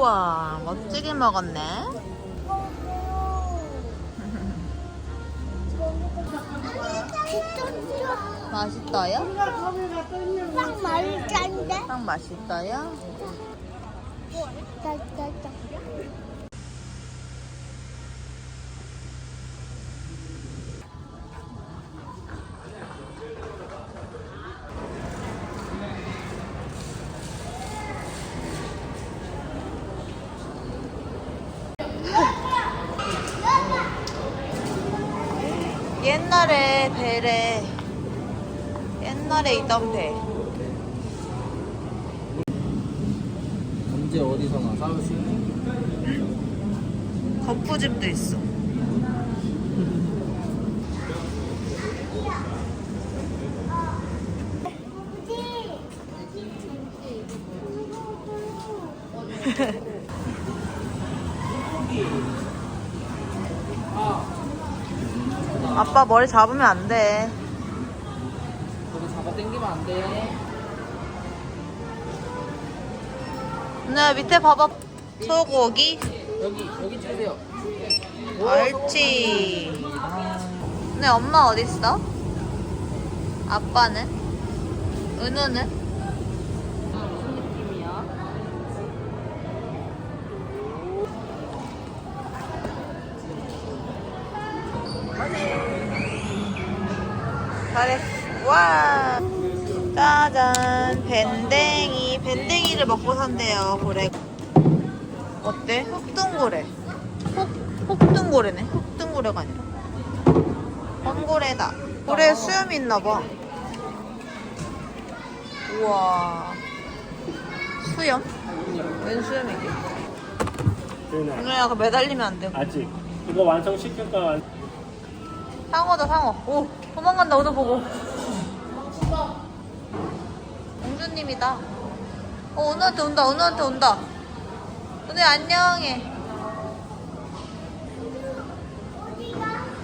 우와, 멋지게 먹었네. 맛있어요? 빵 맛있는데? 빵 맛있어요? 옛날에 배래. 옛날에 있던 배. 언제 어디서나 싸울 수 있는 거푸집도 있어. 아빠 머리 잡으면 안 돼. 거기 잡아 당기면 안 돼 네, 밑에 봐봐. 소고기. 여기 여기 주세요 옳지. 근데 엄마 어디 있어? 아빠는? 은우는? 잘했어. 와. 짜잔. 밴댕이. 밴댕이를 먹고 산대요, 고래. 어때? 흑둥고래. 혹, 혹둥고래네. 흑둥고래가 아니라. 황고래다. 고래 수염이 있나봐. 우와. 수염? 웬? 윤아 은우야, 그 매달리면 안 되고. 아직 이거 완성시킬까 상어다, 상어. 오, 도망간다, 은우 보고. 공주님이다. 어, 은우한테 온다, 은우한테 온다. 은우 안녕해.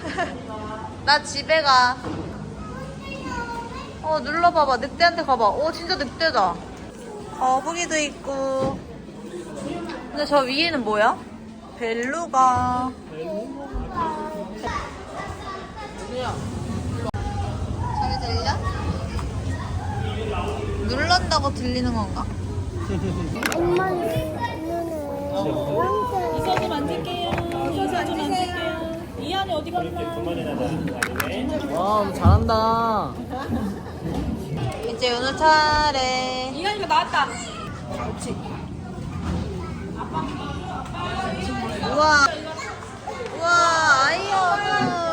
나 집에 가. 어, 눌러봐봐. 늑대한테 가봐. 오, 진짜 늑대다. 거북이도 있고. 근데 저 위에는 뭐야? 벨루가. 잘 들려? 눌른다고 들리는 건가? 엄마는 이서도 만질게요. 이서도 만질게요. 이한이 어디 갔나? 와 잘한다 이제 은우 차례. 이한이가 나왔다. 우와. 우와, 아이언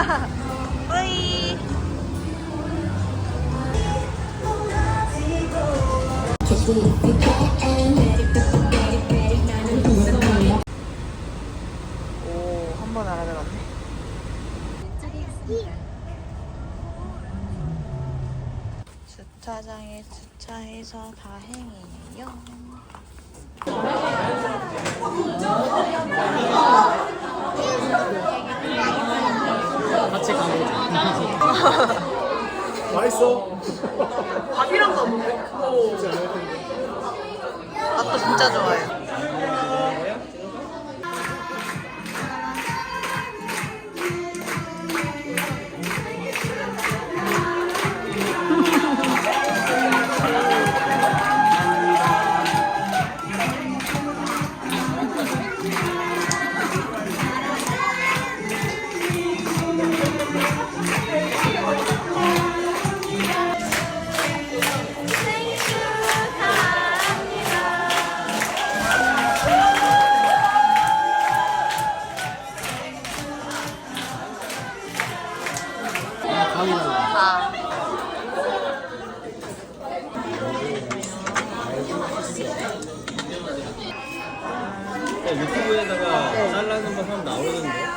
으이. 오, 한 번 알아들었네. 주차장에 주차해서 다행이에요. 같이 가보자 맛있어 밥이랑 먹는데? 밥도 진짜 좋아해요. 유튜브에다가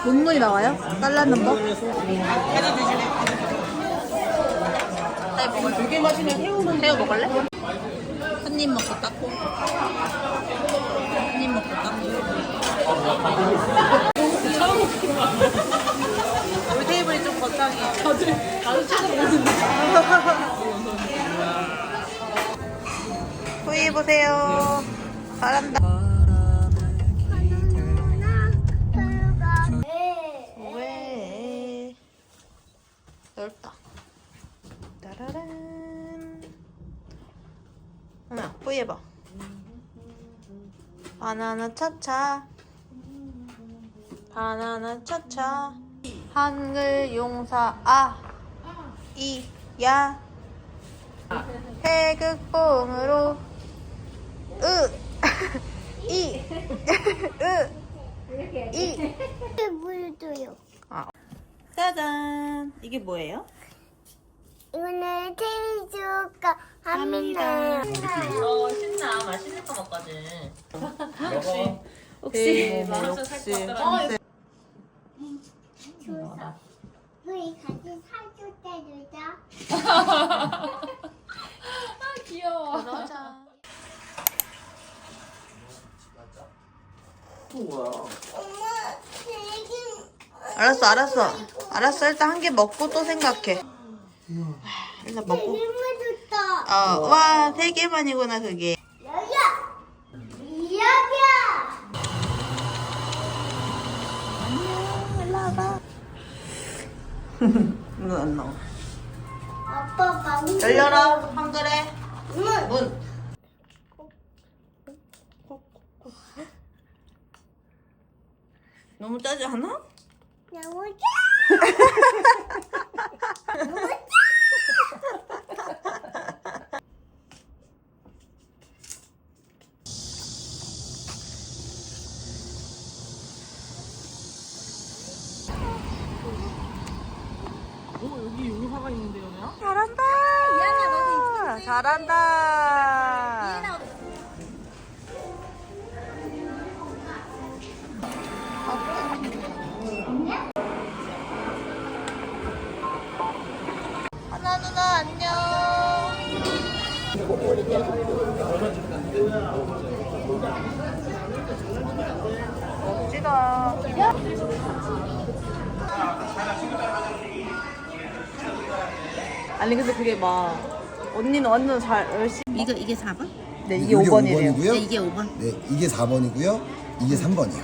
논문이 나와요? 잘랐는 거? 되게 맛있는 새우는 새우 먹을래? 한 입 먹고 닦고 한 입 먹고 닦고 우리 테이블이 좀 거창해 다들 다들 쳐다보는데 후이 보세요 잘한다 왜 넓다 따라란 어머 후이 해봐 바나나 차차. 바나나 차차. 한글 용사 아 이야. 해극봉으로 으 이 으이. 물도요. 짜잔. 이게 뭐예요? 이거는 생일 축하 합니다. 어 신나. 맛있는 거 먹거든. 먹어. 혹시 혹시. 우리 같이 사줄 때 놀자. 그러자. 엄마, 되게 알았어 알았어. 알았어. 일단 한 개 먹고 또 생각해 아, 일단 먹고 되게 맛있다. 어와 세 개만이구나 그게 여기야. 여기야. 이거 안 나와 아빠 방. 열려라 한글에 문. 문 너무 짜지 않아? 나오자. 잘한다 잘한다. 하나 누나 안녕. 멋지다. 아니 근데 그게 막 언니는 완전 잘 열심히 이거 이게 4번? 네 이게 5번이래요 네, 이게 5번. 네, 이게 4번이고요. 이게 3번이요.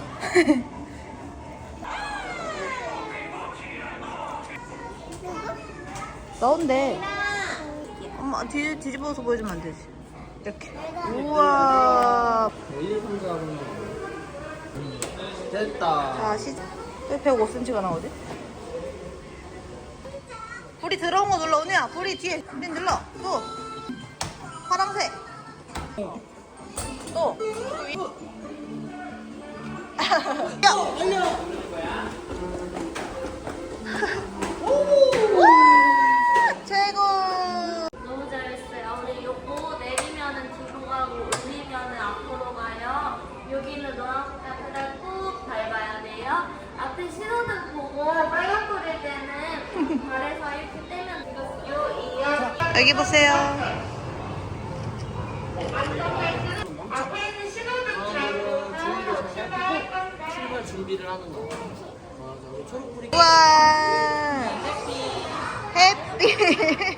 나온대 엄마 뒤, 뒤집어서 보여주면 안 되지 이렇게 우와 1, 3, 4분. 됐다. 자 시작 왜 105cm가 나오지? 불이 들어온 거 눌러 언니야. 불이 뒤에. 불이 눌러. 또. 파랑색. 또. 야! 우와! 최고 너무 잘했어요. 우리 요거 내리면은 뒤로 가고 올리면은 앞으로 가요. 여기는 노란색 앞에다 꾹 밟아야 돼요. 앞에 신호등 보고 빨간불일 이렇게 떼면. 여기 보세요 앞에 있는 신호등 잘 보고 출발할 건데. 출발 준비를 하는 거. 맞아. 우리 초록불이 우와 해피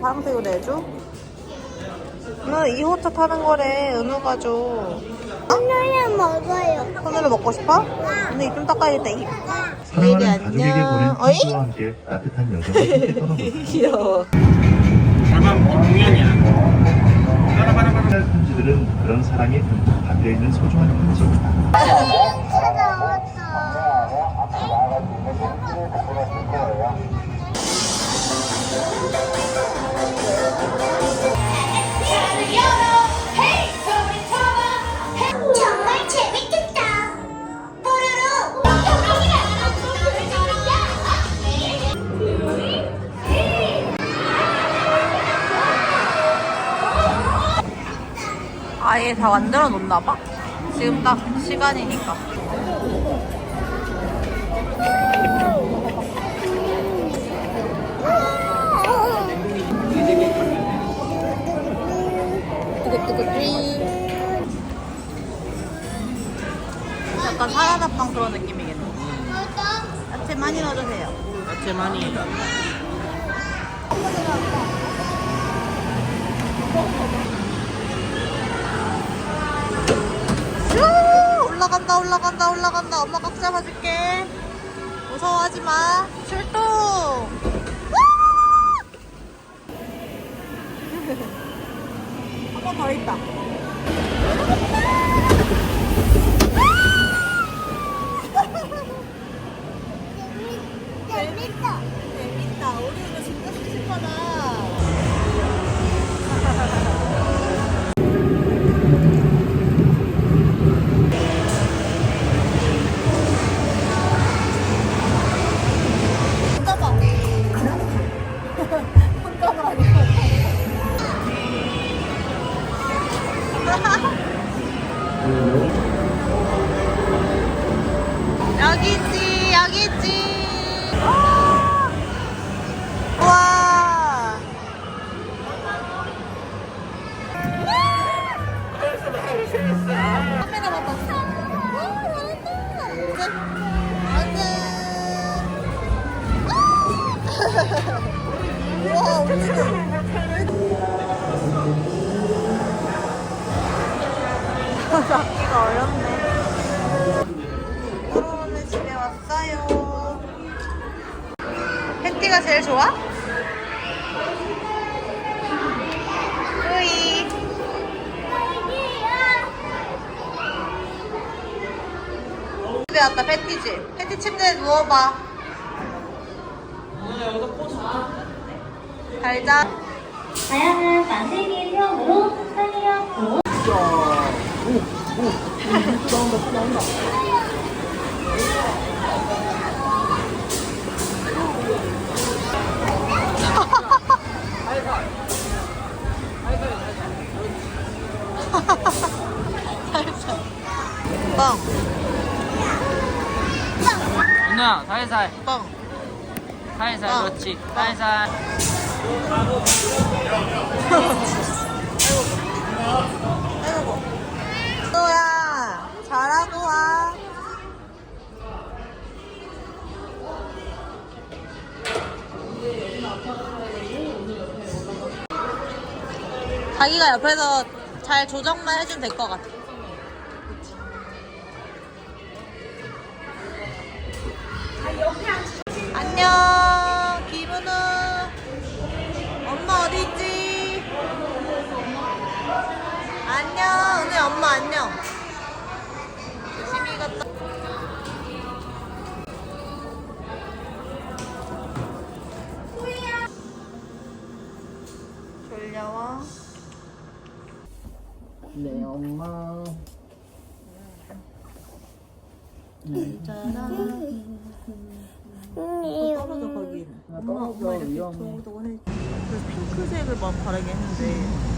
파란색으로 내줘? 은우 2호차 타는 거래 은우가 줘 오늘은 먹어요. 손으로 먹고 싶어? 근데 입 좀 닦아야겠다 입 사랑하는 가족에게 보낸 어이? 친구와 함께 따뜻한 여정을 함께 떠나보자. 귀여워 편지들은 그런 사랑이 담겨있는 소중한 편지입니다. 다 만들어 놓나 봐 지금 딱 시간이니까 약간 사라다빵 그런 느낌이겠네 야채 많이 넣어주세요 야채 많이. 슈! 올라간다 올라간다 올라간다. 엄마 꽉 잡아줄게. 무서워하지 마. 출동! 한 번 더 있다. 침대에 누워봐. 잘 자. 다양한 만들기 유형으로 사용하고 뻥, 누나 살살. 뻥. 살살 어. 그렇지. 살살. 아이고. 또야, 잘하고 와. 자기가 옆에서 잘 조정만 해주면 될 것 같아. 엄마 안녕. 조심히 갔다. 졸려와. 네 엄마. 떨어져 거기는. 엄마 엄마 이렇게 도고도고 해. 그래서 핑크색을 막 바르게 했는데.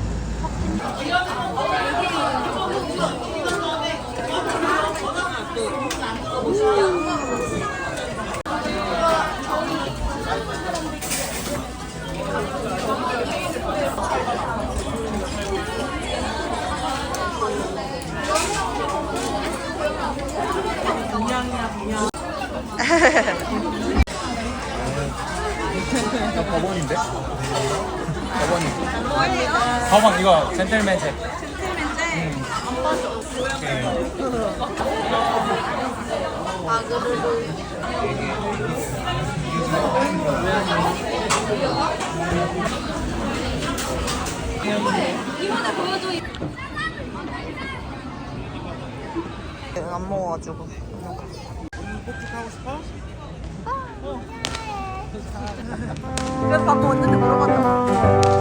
가방 이거 젠틀맨 색. 안 먹어가지고. 그래서 방금 왔는데 물어봤다.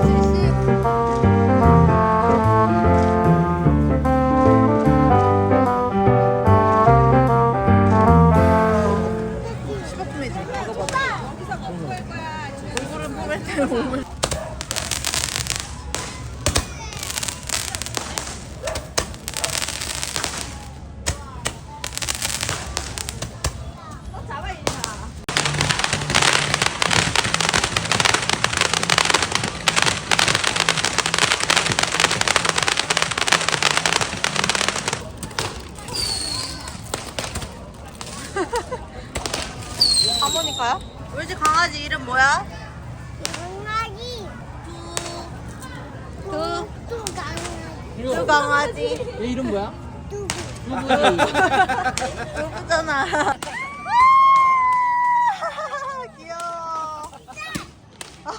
얘 이름 뭐야? 누구잖아. 귀여워. 아.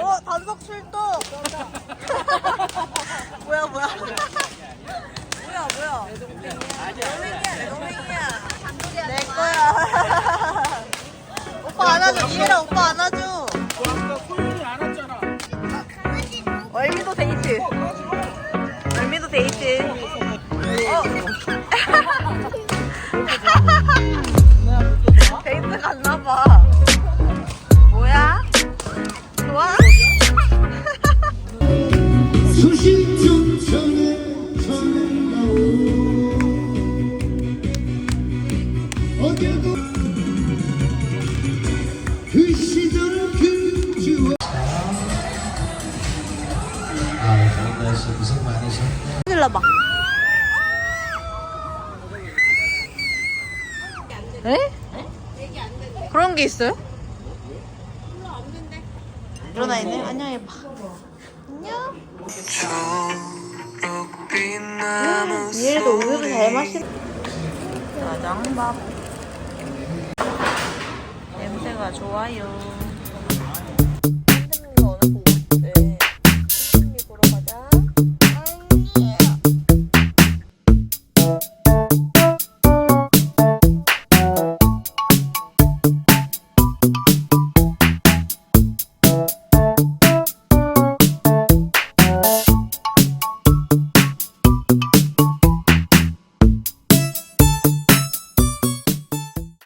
어, 단속 출동. 뭐야, 뭐야. 뭐야, 뭐야. 노맹이야, 노맹이야. 내 거야. 오빠 안아줘. 이해라 오빠 안아줘. 흔들러봐. 에? 그런 게 있어요? 일어나 있네. 안녕해 봐. 안녕. 얘도 우유를 잘 마시. 짜장밥. 냄새가 좋아요.